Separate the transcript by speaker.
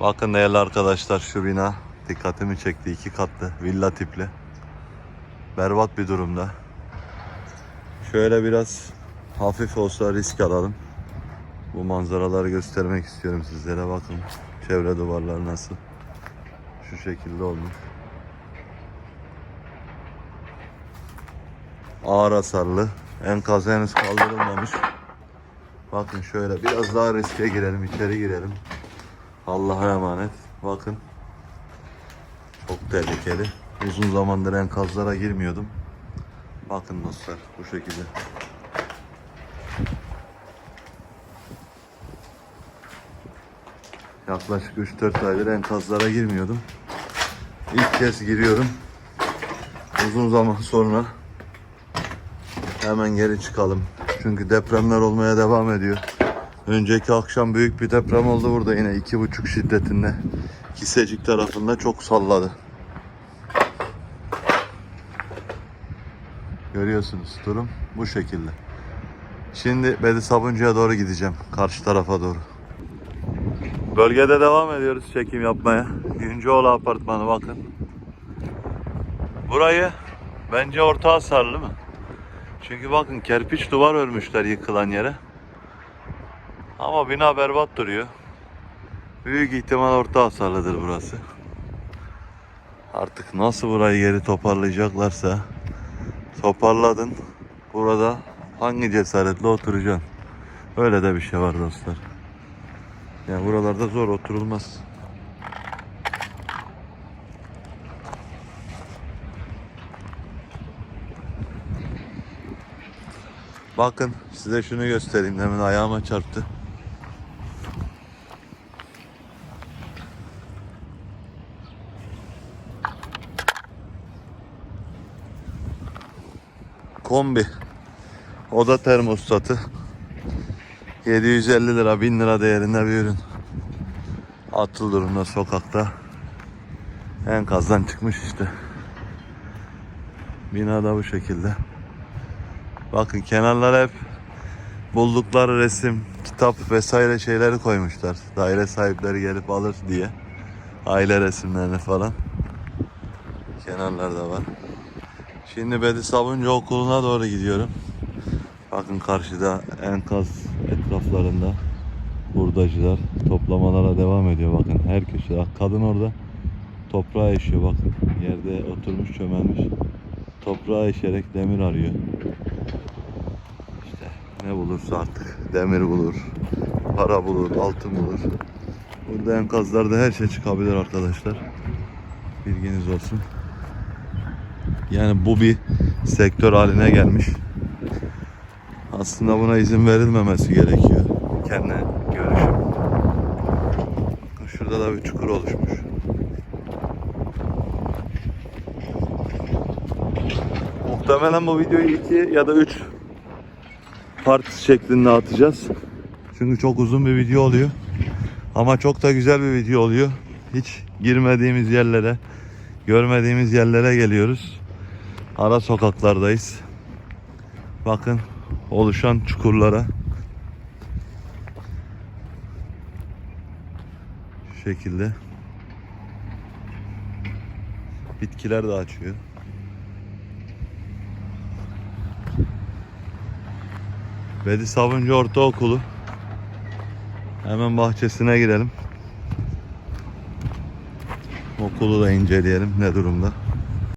Speaker 1: Bakın değerli arkadaşlar şu bina dikkatimi çekti. iki katlı villa tipli. Berbat bir durumda. Şöyle biraz hafif olsa risk alalım. Bu manzaraları göstermek istiyorum sizlere. Bakın çevre duvarları nasıl. Şu şekilde olmuş. Ağır hasarlı. Enkaz henüz kaldırılmamış. Bakın şöyle biraz daha riske girelim, içeri girelim. Allah'a emanet. Bakın. Çok tehlikeli. Uzun zamandır enkazlara girmiyordum. Bakın dostlar bu şekilde. Yaklaşık 3-4 aydır enkazlara girmiyordum. İlk kez giriyorum. Uzun zaman sonra hemen geri çıkalım. Çünkü depremler olmaya devam ediyor. Önceki akşam büyük bir deprem oldu burada yine iki buçuk şiddetinde. Kisecik tarafında çok salladı. Görüyorsunuz durum bu şekilde. Şimdi Bedi Sabuncu'ya doğru gideceğim. Karşı tarafa doğru. Bölgede devam ediyoruz çekim yapmaya. Yüncüoğlu apartmanı bakın. Burayı bence orta hasarlı mı? Çünkü bakın kerpiç duvar örmüşler yıkılan yere. Ama bina berbat duruyor. Büyük ihtimal orta hasarlıdır burası. Artık nasıl burayı geri toparlayacaklarsa toparladın. Burada hangi cesaretle oturacaksın? Öyle de bir şey var dostlar. Yani buralarda zor oturulmaz. Bakın size şunu göstereyim. Demin ayağıma çarptı. Kombi. Oda termostatı. 750 lira 1000 lira değerinde bir ürün. Atıl durumda sokakta. Enkazdan çıkmış işte. Binada bu şekilde. Bakın kenarlara hep buldukları resim, kitap vesaire şeyleri koymuşlar. Daire sahipleri gelip alır diye. Aile resimlerini falan. Kenarlarda var. Şimdi Bedi Sabuncu Okulu'na doğru gidiyorum. Bakın karşıda enkaz etraflarında hurdacılar toplamalara devam ediyor bakın her köşede. Kadın orada toprağa işiyor bakın. Yerde oturmuş çömelmiş. Toprağa işerek demir arıyor. İşte ne bulursa artık demir bulur, para bulur, altın bulur. Burada enkazlarda her şey çıkabilir arkadaşlar. Bilginiz olsun. Yani bu bir sektör haline gelmiş. Aslında buna izin verilmemesi gerekiyor. Kendi görüşüm. Şurada da bir çukur oluşmuş. Muhtemelen bu videoyu iki ya da üç part şeklinde atacağız. Çünkü çok uzun bir video oluyor. Ama çok da güzel bir video oluyor. Hiç girmediğimiz yerlere, görmediğimiz yerlere geliyoruz. Ara sokaklardayız. Bakın oluşan çukurlara. Şu şekilde. Bitkiler de açıyor. Bedi Sabuncu Ortaokulu. Hemen bahçesine girelim. Okulu da inceleyelim ne durumda.